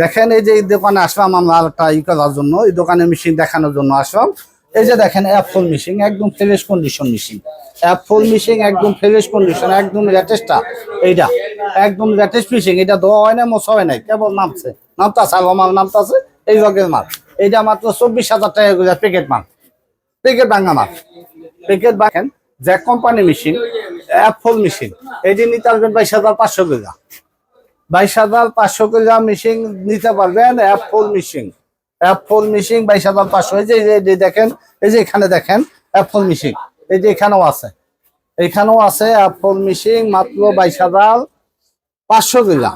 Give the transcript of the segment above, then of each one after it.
দেখেন এই যে এই দোকানে আসলাম আমরা ই করার জন্য, এই দোকানে মেশিন দেখানোর জন্য আসলাম। এই যে দেখেন অ্যাপফুল মেশিন একদম ফ্রেশ কন্ডিশন মেশিন অ্যাপফুল মেশিন একদম ফ্রেশ কন্ডিশন একদম লেটেস্টটা এইটা, একদম লেটেস্ট মেশিন এটা ধোয়া হয় না মশা হয় নাই, কেবল নামছে। নামতাছে আলো মাল নামতাছে এই রকের মাল। এইটা মাত্র চব্বিশ হাজার টাকা প্যাকেট মাল। প্যাকেট ভাঙা মাল। প্যাকেট বাঁকেন জ্যাক কোম্পানি মেশিন অ্যাপফুল মেশিন এটি নিতে আসবেন বাইশ হাজার পাঁচশো করে। বাইশ হাজার পাঁচশো কিলো মেশিন নিতে পারবেন অ্যাপ মেশিন অ্যাপ ফুল মেশিন বাইশ হাজার পাঁচশো। এই যে দেখেন এই যে এখানে দেখেন অ্যাপ মেশিন এই যে এখানেও আছে। এখানেও আছে অ্যাপ মেশিন মাত্র বাইশ হাজার পাঁচশো কিলো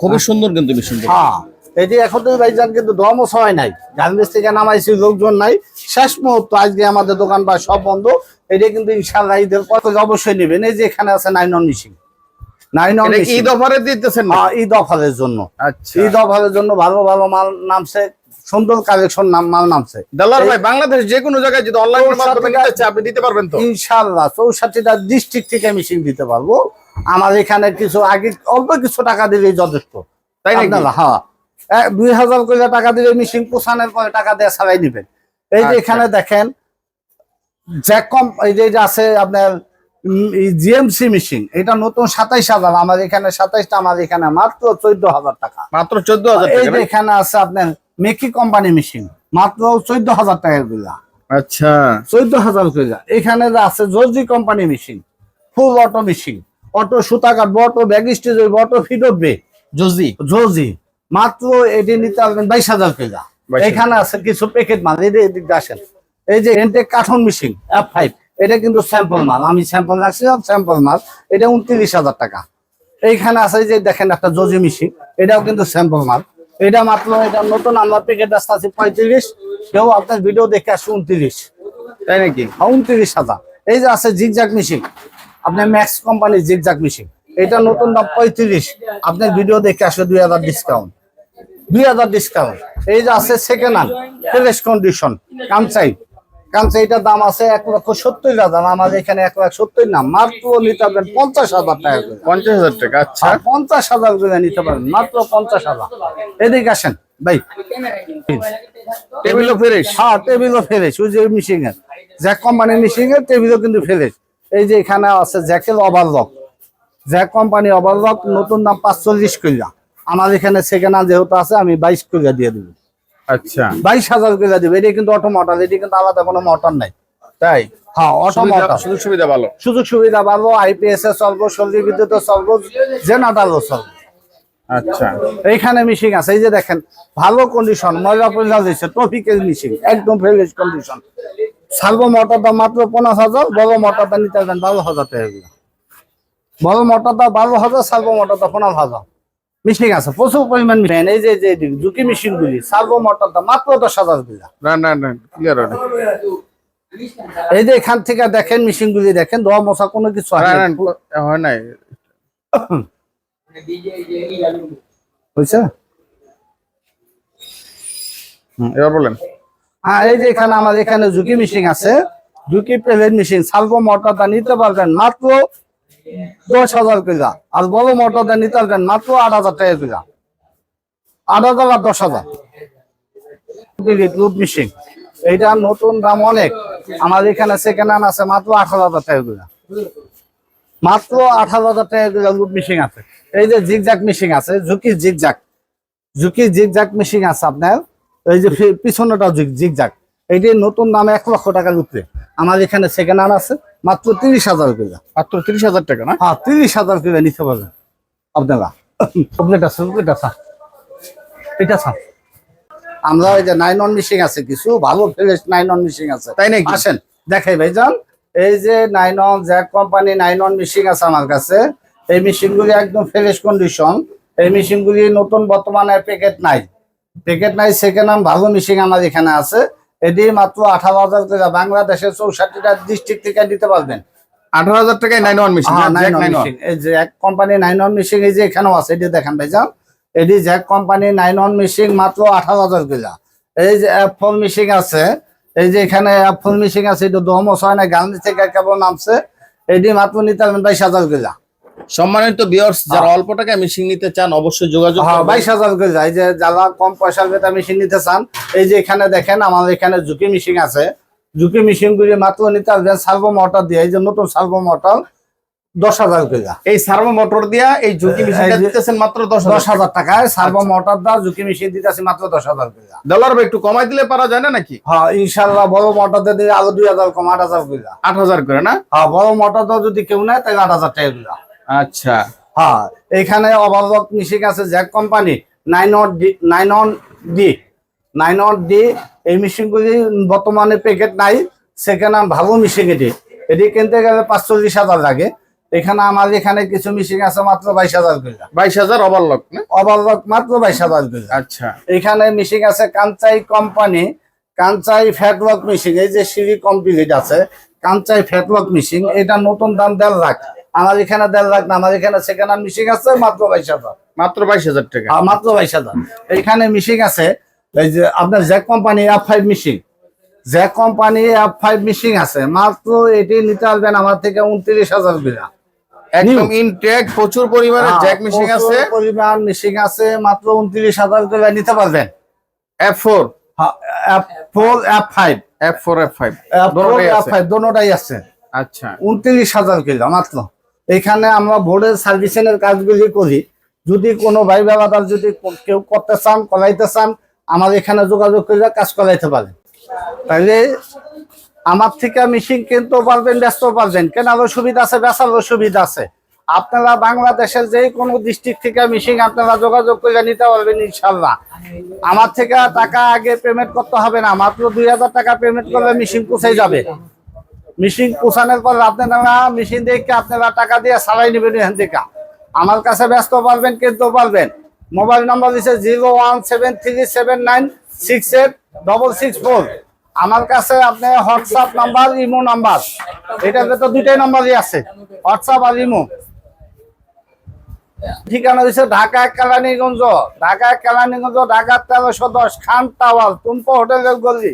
খুবই সুন্দর কিন্তু মেশিন হ্যাঁ এটি এখন তো ভাইজান কিন্তু দমও হয় নাই। গার্মেন্টস থেকে নামাইছি লোকজন নাই। শেষ মুহূর্ত আজকে আমাদের দোকান বা সব বন্ধ। এটা কিন্তু ইনশাল্লাহ ঈদের পর অবশ্যই নেবেন। এই যে এখানে আছে nine machine nine on Eid অফারে দিতেছেন হ্যাঁ, ঈদ অফারের জন্য। আচ্ছা। ঈদ অফারের জন্য ভালো ভালো মাল নামছে সুন্দর কালেকশন নাম মাল নামছে। দালাল ভাই বাংলাদেশ যে কোনো জায়গায় যদি অনলাইনের মাধ্যমে নিতে চায় আপনি দিতে পারবেন তো? ইনশাল্লাহ চৌষট্টিটা ডিস্ট্রিক্ট থেকে মেশিন দিতে পারব। আমার এখানে কিছু আগে অল্প কিছু টাকা দিলেই যথেষ্ট। তাই? আপনারা, হ্যাঁ। দুই হাজার করে টাকা দিলে মিশিং পোষানোর পরে টাকা দিয়ে ছাড়াই নিবেন। এই যে আচ্ছা। এখানে দেখেন জ্যাক কম এই যে যে আছে আপনার জিএমসি মেশিন এটা নতুন সাতাইশ হাজার আমার এখানে সাতাইশটা আমার এখানে মাত্র চোদ্দ হাজার টাকা। মাত্র চোদ্দ হাজার টাকা যে এখানে আছে আপনার মেকি কোম্পানি মেশিন মাত্র চোদ্দ হাজার টাকারগুলা আচ্ছা। চোদ্দ হাজারগুলা এখানে যে আছে Zorzi company machine full auto machine auto সুতা কাটবো অটো ব্যাগ স্টেজ অটো উঠবে। জজি জর্জি মাত্র এটি নিতে পারবেন বাইশ হাজার টাকা 22,000 এখানে আছে কিছু প্যাকেট মাল এই যে আসেন। এই যে এনটেক কাঠন মেশিন এফ ফাইভ এটা কিন্তু স্যাম্পল মাল। আমি স্যাম্পল রাখছিলাম স্যাম্পল মাল। এটা উনত্রিশ হাজার টাকা। এইখানে আছে যে দেখেন একটা জজি মেশিন এটাও কিন্তু স্যাম্পল মাল। এটা মাত্র, এটা নতুন আমার প্যাকেট আসতে আছে পঁয়ত্রিশ। কেউ আপনার ভিডিও দেখে আসছে উনত্রিশ। তাই নাকি? উনত্রিশ হাজার। এই যে আছে জিগজাক মেশিন আপনার ম্যাক্স কোম্পানির জিগজাক মেশিন এটা নতুন দাম পঁয়ত্রিশ। আপনার ভিডিও দেখে আসবে দুই হাজার ডিসকাউন্ট দুই হাজার ডিসকাউন্ট এই যে আছে সেকেন্ড হ্যান্ড ফ্রেশ কন্ডিশন কামচাই কামচাইটার দাম আছে এক লক্ষ সত্তর হাজার আমাদের এখানে এক লাখ সত্তর না মাত্র নিতে পারবেন পঞ্চাশ হাজার টাকা করে। পঞ্চাশ হাজার টাকা আচ্ছা। পঞ্চাশ হাজার করে নিতে পারবেন মাত্র পঞ্চাশ হাজার। এদিকে আসেন ভাই। টেবিলও ফ্রেশ হ্যাঁ টেবিলও ফেলেছ ওই যে মিশিং এর। জ্যাক কোম্পানির মিশিং এর টেবিলও কিন্তু ফেলেছ এই যে এখানে আছে জ্যাকের ওভারলক জ্যাক কোম্পানি ওভারলক নতুন দাম পাঁচচল্লিশ কইলা আমার এখানে সেকেন্ড হ্যান্ড যেহেতু আছে আমি বাইশ কইলা দিয়ে দেবো। আচ্ছা। বাইশ হাজার কইলা দেবো। এটা কিন্তু অটো মোটর এটি কিন্তু আলাদা কোনো মোটর নাই। তাই? হ্যাঁ অটো মোটর সুযোগ সুবিধা ভালো। সুযোগ সুবিধা পাবো আইপিএস এ চলবো সলজি বিদ্যুৎ চলবো জেনারেলও চলবো। আচ্ছা। এইখানে মিশিং আছে এই যে দেখেন ভালো কন্ডিশন ময়লা পয়লা দিচ্ছে ট্রফিকের মিশিং একদম ফ্রেশ কন্ডিশন সার্বো মোটরটা মাত্র পনেরো হাজার বড় মোটরটা নিতে পারবেন বারো হাজার টাকা করে। বড় মোটরটা বারো হাজার সার্বো মোটরটা পনেরো হাজার। মিশিং আছে প্রচুর পরিমাণ এই যে যে মেশিন গুলি মোটরটা মাত্র দশ হাজার না না না ক্লিয়ার এই যে এখান থেকে দেখেন মেশিন গুলি দেখেন মশা কোনো কিছু হয় নাই। বুঝছে এবার বলেন। হ্যাঁ এই যে এখানে আমার এখানে ঝুঁকি মেশিন আছে। ঝুঁকি প্লেট মেশিন সালভো মোটরটা নিতে পারবেন মাত্র দশ হাজার কিলা আর বড় মোটরটা নিতে পারবেন মাত্র আট হাজার টাকা কিলা আট হাজার আর দশ হাজার। মেশিন এইটা নতুন দাম অনেক। আমার এখানে সেকেন্ড হ্যান্ড আছে, মাত্র আট হাজার টাকা কিলা মাত্র আট হাজার টাকা কিলা মেশিন আছে। এই যে জিগজাক মেশিন আছে ঝুঁকি জিগজাক ঝুঁকি জিগজাক মেশিন আছে আপনার। এই যে জিগজাক এইটি নতুন দাম এক লক্ষ টাকার উপরে আমার এখানে সেকেন্ড হ্যান্ড আছে। মাত্র তিরিশ হাজার করে মাত্র তিরিশ হাজার টাকা না? হ্যাঁ তিরিশ হাজার করে নিতে পারবেন। আপনারা। চকলেট আছে চকলেট আছে। এটা আছে আমরা ওই যে নাইন অন মিশিং আছে কিছু ভালো ফ্রেশ নাইন অন মিশিং আছে। তাই নাকি? আসেন দেখাই ভাইজান। এই যে nine on Jack company nine on machine আছে আমার কাছে এই মেশিন গুলি একদম ফ্রেশ কন্ডিশন এই মেশিন গুলি নতুন বর্তমানে প্যাকেট নাই। প্যাকেট নাই সেকেন্ড হ্যান্ড ভালো মেশিন আমার এখানে আছে। এটি মাত্র আঠারো হাজার করে বাংলাদেশের চৌষট্টিটা ডিস্ট্রিক্ট থেকে দিতে পারবেন। আঠারো হাজার টাকায় nine one machine nine one এই যে এক কোম্পানি নাইন ওয়ান মেশিন এই যে এখানেও আছে এটি দেখেন ভাইজান এটি Jack company nine one machine মাত্র আঠারো হাজার কিলা এই যে মেশিন আছে এই যে এখানে মেশিন আছে এটা দমস হয় না গান্ধী থেকে কেবল নামছে। এটি মাত্র নিতে পারবেন বাইশ হাজার কিলা সম্মানিত বিয়ার্স যারা অল্প টাকায় মেশিন নিতে চান অবশ্যই যোগাযোগ হ্যাঁ। বাইশ হাজার করে যায়। যে যারা কম পয়সার বেতা মেশিন নিতে চান এই যে এখানে দেখেন আমাদের এখানে ঝুঁকি মেশিন আছে। ঝুঁকি মেশিন গুলি মাত্র নিতে আসবেন সার্ভো মোটর দিয়ে। এই যে নতুন সার্ভো মোটর দশ হাজার করে এই সার্ভো মোটর দিয়া এই ঝুঁকি মেশিনটা দিতেছেন মাত্র দশ দশ হাজার টাকায় সার্ভো মোটর দা ঝুঁকি মেশিন দিতেছি মাত্র দশ হাজার করে ডলার একটু কমাই দিলে পারা যায় না নাকি? হ্যাঁ ইনশাল্লাহ বড় মোটর দিয়ে আরও দুই হাজার কম আট হাজার করে আট হাজার করে না? হ্যাঁ বড় মোটর দা যদি কেউ নেয় তাহলে আট হাজার টাকা আচ্ছা। হ্যাঁ এখানে ওভারলক মিশিং আছে Jack company nine nine on D nine on D এই মেশিনগুলি বর্তমানে প্যাকেট নাই সেখানে ভালো মিশিং এটি। এটি কিনতে গেলে পাঁচচল্লিশ হাজার লাগে। এখানে আমার এখানে কিছু মিশিং আছে মাত্র বাইশ হাজার করে। বাইশ হাজার ওভারলক না? ওভারলক মাত্র বাইশ হাজার করে। আচ্ছা। এখানে মিশিং আছে কাঞ্চাই কোম্পানি কাঞ্চাই ফ্যাটলক মিশিং এই যে সিঁড়ি কমপ্লিট আছে কাঞ্চাই ফ্যাটলক মিশিং এটা নতুন দাম দেড় লাখ। আমার এখানে দেড় লাখ না আমার এখানে হ্যান্ড মিশিং আছে মাত্র বাইশ হাজার। মাত্র বাইশ হাজার টাকা। মাত্র বাইশ হাজার। এখানে মিশিং আছে এই যে আপনার Jack company F five machine Jack company F five machine আছে মাত্র এটি নিতে আসবেন আমার থেকে উনত্রিশ হাজার বিঘা একদম ইনটেক প্রচুর পরিমাণে জ্যাক মেশিন আছে। পরিমাণ মিশিং আছে মাত্র উনত্রিশ হাজার করে নিতে পারবেন। F four F four F five F four F five F five দোনোটাই আছে। আচ্ছা। উনত্রিশ হাজার কিলো মাত্র। এখানে আমরা বোর্ডের সার্ভিসিংয়ের কাজগুলি করি। যদি কোনো ভাই বাবাদার যদি কেউ করতে চান, করাইতে চান, আমার এখানে যোগাযোগ করে কাজ করাইতে পারেন। তাহলে আমার থেকে মেশিন কিনতে পারবেন, ব্যস্ত পারবেন। কেনারও সুবিধা আছে? বেচারও সুবিধা আছে। আপনারা বাংলাদেশের যে কোনো ডিস্ট্রিক্ট থেকে মিশিং আপনারা যোগাযোগ করে নিতে পারবেন ইনশাল্লাহ আমার থেকে টাকা আগে পেমেন্ট করতে হবে না। মাত্র দুই হাজার টাকা পেমেন্ট করলে মেশিন কোথায় যাবে। মেশিন কুসানোর পর আপনারা মেশিন দেখে আপনারা টাকা দিয়ে সারাই নেবেন এখান থেকে। আমার কাছে ব্যস্ত পারবেন, কিনতে পারবেন। মোবাইল নাম্বার দিচ্ছে zero one seven three seven nine six eight double six four. আমার কাছে আপনি হোয়াটসঅ্যাপ নাম্বার, ইমো নাম্বার এটার তো দুইটাই নাম্বারই আছে। হোয়াটসঅ্যাপ আর ইমো। ঠিকানা দিচ্ছে ঢাকা কেলানীগঞ্জ ঢাকা কেলানীগঞ্জ ঢাকা তেরোশো দশ খান টাওয়ার টুম্পো হোটেলের গলি